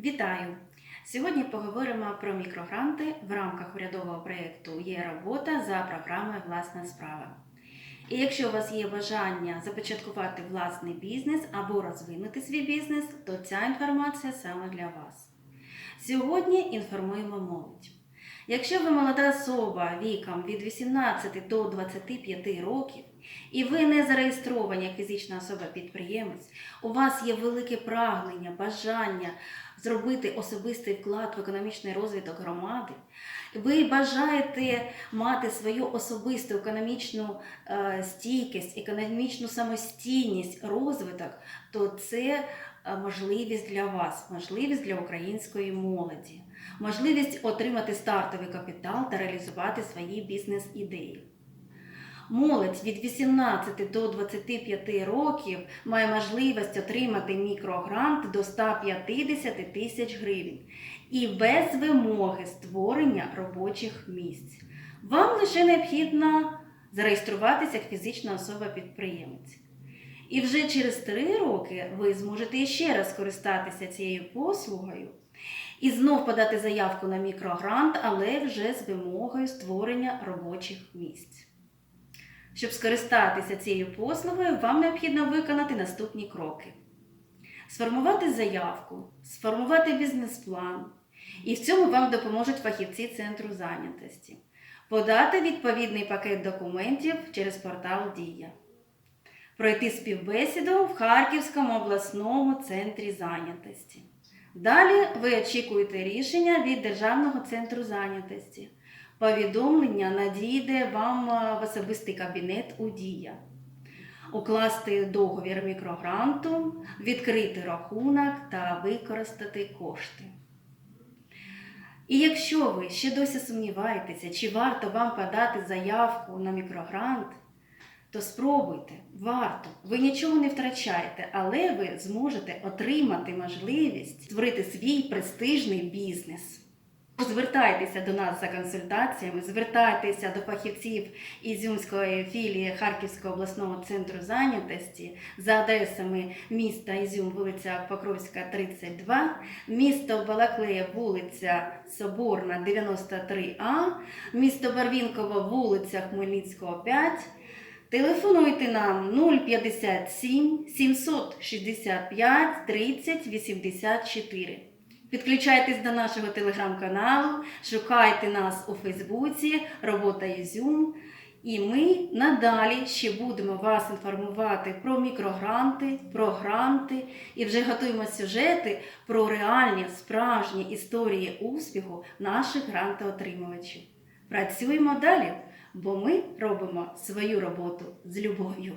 Вітаю! Сьогодні поговоримо про мікрогранти в рамках урядового проєкту Є робота за програмою Власна справа. І якщо у вас є бажання започаткувати власний бізнес або розвинути свій бізнес, то ця інформація саме для вас. Сьогодні інформуємо молодь. Якщо ви молода особа віком від 18 до 25 років і ви не зареєстровані як фізична особа-підприємець, у вас є велике прагнення, бажання зробити особистий вклад в економічний розвиток громади, ви бажаєте мати свою особисту економічну е, стійкість, економічну самостійність, розвиток, то це е, можливість для вас, можливість для української молоді, можливість отримати стартовий капітал та реалізувати свої бізнес-ідеї. Молодь від 18 до 25 років має можливість отримати мікрогрант до 150 тисяч гривень і без вимоги створення робочих місць. Вам лише необхідно зареєструватися як фізична особа-підприємець. І вже через 3 роки ви зможете ще раз скористатися цією послугою і знов подати заявку на мікрогрант, але вже з вимогою створення робочих місць. Щоб скористатися цією послугою, вам необхідно виконати наступні кроки: сформувати заявку, сформувати бізнес-план, і в цьому вам допоможуть фахівці центру зайнятості, подати відповідний пакет документів через портал Дія, пройти співбесіду в Харківському обласному центрі зайнятості. Далі ви очікуєте рішення від Державного центру зайнятості. Повідомлення надійде вам е, в особистий кабінет у Дія. Укласти договір мікрогранту, відкрити рахунок та використати кошти. І якщо ви ще досі сумніваєтеся, чи варто вам подати заявку на мікрогрант, то спробуйте, варто. Ви нічого не втрачаєте, але ви зможете отримати можливість створити свій престижний бізнес. Звертайтеся до нас за консультаціями, звертайтеся до фахівців Ізюмської філії Харківського обласного центру зайнятості за адресами міста Ізюм, вулиця Покровська, 32, місто Балаклея, вулиця Соборна, 93А, місто Барвінково, вулиця Хмельницького, 5. Телефонуйте нам 057 765 30 84. Підключайтесь до нашого телеграм-каналу, шукайте нас у Фейсбуці, робота Ізюм. І ми надалі ще будемо вас інформувати про мікрогранти, про гранти і вже готуємо сюжети про реальні справжні історії успіху наших грантоотримувачів. Працюємо далі, бо ми робимо свою роботу з любов'ю.